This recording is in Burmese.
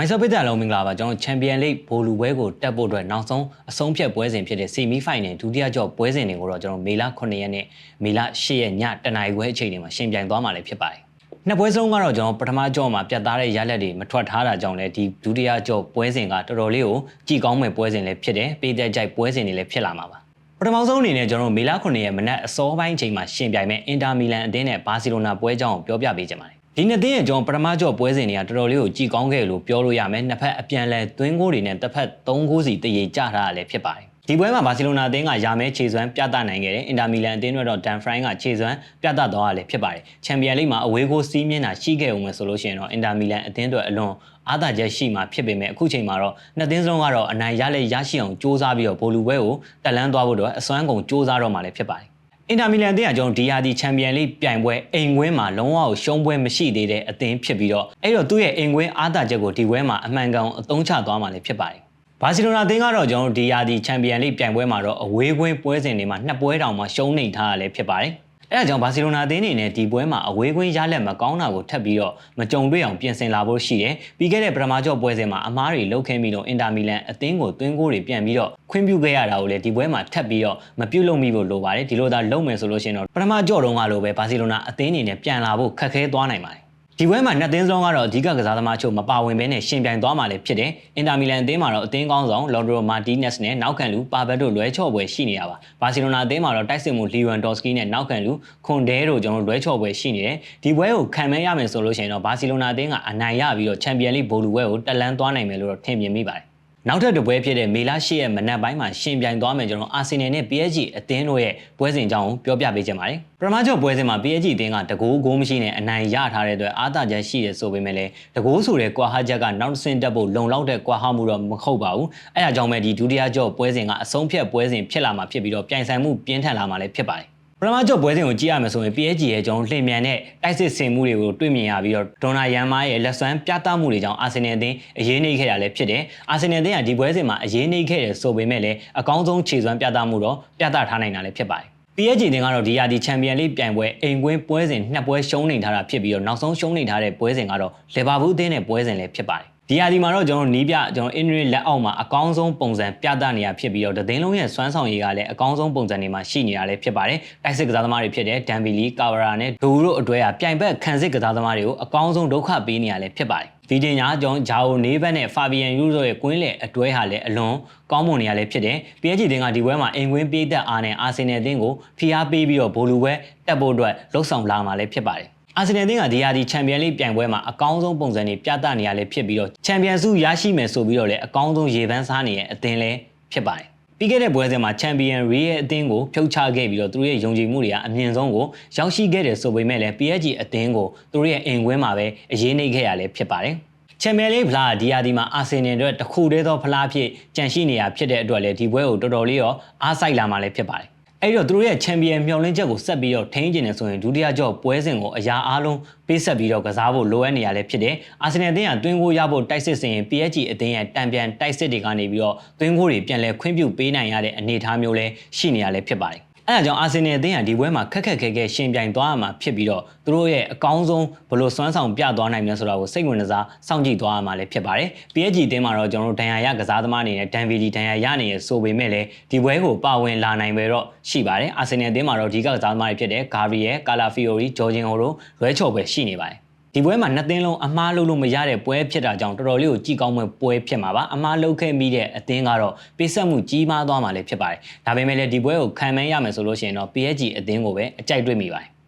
မိုင်းဆော့ပစ်တဲ့အလုံးမင်္ဂလာပါကျွန်တော်ချန်ပီယံလိဂ်ဘိုလူပွဲကိုတက်ဖို့အတွက်နောက်ဆုံးအဆုံးဖြတ်ပွဲစဉ်ဖြစ်တဲ့ဆီမီဖိုင်နယ်ဒုတိယကြော့ပွဲစဉ်တွေကိုတော့ကျွန်တော်မေလ9ရက်နဲ့မေလ10ရက်ညတနင်္လာခွဲအချိန်တွေမှာရှင်ပြိုင်သွားမှာလည်းဖြစ်ပါတယ်နှစ်ပွဲစလုံးကတော့ကျွန်တော်ပထမကြော့မှာပြတ်သားတဲ့ရလက်တွေမထွက်ထားတာကြောင့်လည်းဒီဒုတိယကြော့ပွဲစဉ်ကတော်တော်လေးကိုကြည်ကောင်းမဲ့ပွဲစဉ်လည်းဖြစ်တယ်ပေးတဲ့ကြိုက်ပွဲစဉ်တွေလည်းဖြစ်လာမှာပါပထမဆုံးအနေနဲ့ကျွန်တော်မေလ9ရက်မနက်အစောပိုင်းချိန်မှာရှင်ပြိုင်မဲ့အင်တာမီလန်အသင်းနဲ့ဘာစီလိုနာပွဲကြောင်းကိုပြောပြပေးကြပါမယ် ဒီနှစ်သင်းရဲ့ကျွန်တော်ပထမကြော့ပွဲစဉ်တွေကတော်တော်လေးကိုကြည်ကောင်းခဲ့လို့ပြောလို့ရမယ်နှစ်ဖက်အပြန်လဲသွင်းဂိုးတွေနဲ့တစ်ဖက်၃ဂိုးစီတရေကျထားတာလည်းဖြစ်ပါတယ်ဒီပွဲမှာဘာစီလိုနာအသင်းကရာမဲခြေစွမ်းပြသနိုင်ခဲ့တယ်အင်တာမီလန်အသင်းတို့တော့ဒန်ဖရိုင်းကခြေစွမ်းပြသသွားတာလည်းဖြစ်ပါတယ်ချန်ပီယံလိမှာအဝေးကိုစီးမြင့်တာရှိခဲ့ဦးမယ်ဆိုလို့ရှိရင်တော့အင်တာမီလန်အသင်းတို့အလွန်အားသာချက်ရှိမှဖြစ်ပေမဲ့အခုချိန်မှာတော့နှစ်သင်းစလုံးကတော့အနိုင်ရလဲရရှိအောင်စ조사ပြီးတော့ဘိုလူပွဲကိုတက်လန်းသွားဖို့တော့အစွမ်းကုန်စ조사တော့မှလည်းဖြစ်ပါတယ် အင်တာမီလန်အသင်းကကျွန်တော်ဒီဟာဒီချန်ပီယံလိပြိုင်ပွဲအိမ်ကွင်းမှာလုံးဝကိုရှုံးပွဲမရှိသေးတဲ့အသင်းဖြစ်ပြီးတော့အဲ့တော့သူ့ရဲ့အိမ်ကွင်းအားသာချက်ကိုဒီပွဲမှာအမှန်ကန်အသုံးချသွားမှာလည်းဖြစ်ပါတယ်ဘာစီလိုနာအသင်းကတော့ကျွန်တော်ဒီယာဒီချန်ပီယံလိပြိုင်ပွဲမှာတော့အဝေးကွင်းပွဲစဉ်တွေမှာနှစ်ပွဲတောင်မှရှုံးနေထားရလဲဖြစ်ပါတယ်။ အဲဒါကြောင့်ဘာစီလိုနာအသင်းအနေနဲ့ဒီပွဲမှာအဝေးကွင်းရလက်မကောင်းတာကိုထပ်ပြီးတော့မကြုံတွေ့အောင်ပြင်ဆင်လာဖို့ရှိတယ်။ပြီးခဲ့တဲ့ပထမကြော့ပွဲစဉ်မှာအမားတွေလှုပ်ခင်းပြီးတော့အင်တာမီလန်အသင်းကိုသွင်းဂိုးတွေပြန်ပြီးတော့ခွင့်ပြုခဲ့ရတာကိုလည်းဒီပွဲမှာထပ်ပြီးတော့မပြုတ်လုံမိဖို့လိုပါတယ်။ဒီလိုသာလုပ်မယ်ဆိုလို့ရှိရင်တော့ပထမကြော့တုန်းကလိုပဲဘာစီလိုနာအသင်းအနေနဲ့ပြန်လာဖို့ခက်ခဲသွားနိုင်ပါတယ်။ ဒီပွဲမှာနှစ်သင်းစလုံးကတော့အဓိကကစားသမားချုပ်မပါဝင်ဘဲနဲ့ရှင်ပြိုင်သွားမှာလည်းဖြစ်တယ်။အင်တာမီလန်အသင်းမှာတော့အသင်းကောင်းဆောင်လော်ဒရိုမာတီးနက်စ်နဲ့နောက်ခံလူပါဘက်တို့လွဲချော့ပွဲရှိနေတာပါ။ဘာစီလိုနာအသင်းမှာတော့တိုက်စစ်မှုလီဝမ်ဒေါ့စကီနဲ့နောက်ခံလူခွန်ဒဲတို့ကျွန်တော်လွဲချော့ပွဲရှိနေတယ်။ဒီပွဲကိုခံမဲရမယ်ဆိုလို့ရှိရင်တော့ဘာစီလိုနာအသင်းကအနိုင်ရပြီးတော့ချန်ပီယံလိဘိုလူပွဲကိုတက်လန်းသွားနိုင်မယ်လို့တော့ထင်မြင်မိပါတယ်။ နောက်ထပ်တစ်ပွဲဖြစ်တဲ့မေလ10ရက်မနက်ပိုင်းမှာရှင်ပြိုင်သွားမယ်ကျွန်တော်အာဆင်နယ်နဲ့ PSG အသင်းတို့ရဲ့ပွဲစဉ်အကြောင်းကိုပြောပြပေးချင်ပါတယ်။ပထမကျော့ပွဲစဉ်မှာ PSG အသင်းကတကိုးဂိုးမရှိနဲ့အနိုင်ရထားတဲ့အတွက်အားသာချက်ရှိတယ်ဆိုပေမဲ့လည်းတကိုးဆိုတဲ့ကွာဟချက်ကနောက်ဆင့်တက်ဖို့လုံလောက်တဲ့ကွာဟမှုတော့မဟုတ်ပါဘူး။အဲဒါကြောင့်ပဲဒီဒုတိယကျော့ပွဲစဉ်ကအဆုံးဖြတ်ပွဲစဉ်ဖြစ်လာမှာဖြစ်ပြီးတော့ပြိုင်ဆိုင်မှုပြင်းထန်လာမှာလည်းဖြစ်ပါတယ်။ ပထမကျော့ပွဲစဉ်ကိုကြည့်ရမယ်ဆိုရင် PSG ရဲ့ကျွန်တော်လှည့်မြန်တဲ့တိုက်စစ်ဆင်မှုတွေကိုတွေ့မြင်ရပြီးတော့ဒေါနာယန်မားရဲ့လက်စွမ်းပြသမှုတွေကြောင့်အာဆင်နယ်အသင်းအရေးနှိမ့်ခဲ့တာလည်းဖြစ်တယ်။အာဆင်နယ်အသင်းကဒီပွဲစဉ်မှာအရေးနှိမ့်ခဲ့တယ်ဆိုပေမဲ့လည်းအကောင်းဆုံးခြေစွမ်းပြသမှုတော့ပြသထားနိုင်တာလည်းဖြစ်ပါတယ်။ PSG တင်ကတော့ဒီယာဒီချန်ပီယံလိပြိုင်ပွဲအိမ်ကွင်းပွဲစဉ်နှစ်ပွဲရှုံးနေထားတာဖြစ်ပြီးတော့နောက်ဆုံးရှုံးနေထားတဲ့ပွဲစဉ်ကတော့လီဗာပူးအသင်းနဲ့ပွဲစဉ်လည်းဖြစ်ပါတယ် ဒီဟာဒီမှာတော့ကျွန်တော်နီးပြကျွန်တော် injury လက်အောက်မှာအကောင်းဆုံးပုံစံပြသနေရဖြစ်ပြီးတော့ဒသိန်းလုံးရဲ့စွမ်းဆောင်ရည်ကလည်းအကောင်းဆုံးပုံစံတွေမှာရှိနေတာလည်းဖြစ်ပါတယ်တိုက်စစ်ကစားသမားတွေဖြစ်တဲ့ဒန်ဘီလီကာဗရာနဲ့ဒူတို့အတွဲကပြိုင်ဘက်ခံစစ်ကစားသမားတွေကိုအကောင်းဆုံးဒုက္ခပေးနေရလည်းဖြစ်ပါတယ်ဒီတင်ညာကျွန်တော်ဂျာအိုနေဘက်နဲ့ဖာဘီယန်ယူဆိုရဲ့ကွင်းလေအတွဲဟာလည်းအလွန်ကောင်းမွန်နေရလည်းဖြစ်တယ်။ PSG တင်ကဒီပွဲမှာအင်ကွင်းပြေးသက်အားနဲ့အာဆင်နယ်အသင်းကိုဖိအားပေးပြီးတော့ဘိုလူပွဲတက်ဖို့အတွက်လှုံ့ဆော်လာမှာလည်းဖြစ်ပါတယ်။ အာဆင်နယ်အသင်းကဒီဟာဒီချန်ပီယံလိပြိုင်ပွဲမှာအကောင်းဆုံးပုံစံတွေပြသနေရလဲဖြစ်ပြီးတော့ချန်ပီယံဆုရရှိမယ်ဆိုပြီးတော့လည်းအကောင်းဆုံးရေပန်းစားနေရဲ့အသင်းလဲဖြစ်ပါတယ်ပြီးခဲ့တဲ့ပွဲစဉ်မှာချန်ပီယံရီရဲ့အသင်းကိုဖြုတ်ချခဲ့ပြီးတော့သူတို့ရဲ့ယုံကြည်မှုတွေကအမြင့်ဆုံးကိုရောက်ရှိခဲ့တယ်ဆိုပေမဲ့လည်း PSG အသင်းကိုသူတို့ရဲ့အင်ကွင်းမှာပဲအရေးနှိပ်ခဲ့ရလဲဖြစ်ပါတယ်ချန်ပီယံလိဖလားဒီယာဒီမှာအာဆင်နယ်အတွက်တခုတည်းသောဖလားဖြစ်ကြန့်ရှိနေရဖြစ်တဲ့အတွက်လည်းဒီပွဲကိုတော်တော်လေးရောအားစိုက်လာမှလည်းဖြစ်ပါတယ် အဲ့တော့သူတို့ရဲ့ချန်ပီယံမျှော်လင့်ချက်ကိုဆက်ပြီးတော့ထိန်းကျင်နေဆိုရင်ဒုတိယကြော့ပွဲစဉ်ကိုအရာအားလုံးပေးဆက်ပြီးတော့ကစားဖို့လိုအပ်နေရလဲဖြစ်တယ်။အာဆင်နယ်အသင်းကတွင်းကိုရဖို့တိုက်စစ်စင်ရင် PSG အသင်းရဲ့တံပြန်တိုက်စစ်တွေကနေပြီးတော့တွင်းကိုတွေပြန်လဲခွင့်ပြုပေးနိုင်ရတဲ့အနေအထားမျိုးလဲရှိနေရလဲဖြစ်ပါတယ် အဲဒါကြောင့်အာဆင်နယ်အသင်းကဒီပွဲမှာခက်ခက်ခဲခဲရှင်ပြိုင်သွားရမှာဖြစ်ပြီးတော့သူတို့ရဲ့အကောင်းဆုံးဘလို့စွမ်းဆောင်ပြသွားနိုင်မလဲဆိုတာကိုစိတ်ဝင်စားစောင့်ကြည့်သွားရမှာလည်းဖြစ်ပါတယ်။ PSG အသင်းမှာတော့ကျွန်တော်တို့ဒဏ်ရာရကစားသမားအနေနဲ့ဒန်ဗီလီဒဏ်ရာရနေရဆိုပေမဲ့လည်းဒီပွဲကိုပါဝင်လာနိုင်ပဲတော့ရှိပါတယ်။အာဆင်နယ်အသင်းမှာတော့ဒီကကစားသမားတွေဖြစ်တဲ့ဂါဗရီယယ်ကာလာဖီယိုရီဂျော်ဂျင်ဟိုတို့လွဲချော်ပဲရှိနေပါတယ် ဒီပွဲမှာနှစ်သင်းလုံးအမားလုံးလို့မရတဲ့ပွဲဖြစ်တာကြောင့်တော်တော်လေးကိုကြည်ကောင်းမဲ့ပွဲဖြစ်မှာပါအမားလုံးခဲ့မိတဲ့အသင်းကတော့ပေးဆက်မှုကြီးမားသွားမှာလည်းဖြစ်ပါတယ်ဒါပေမဲ့လည်းဒီပွဲကိုခံမရမယ်ဆိုလို့ရှိရင်တော့ PSG အသင်းကိုပဲအကြိုက်တွေ့မိပါတယ်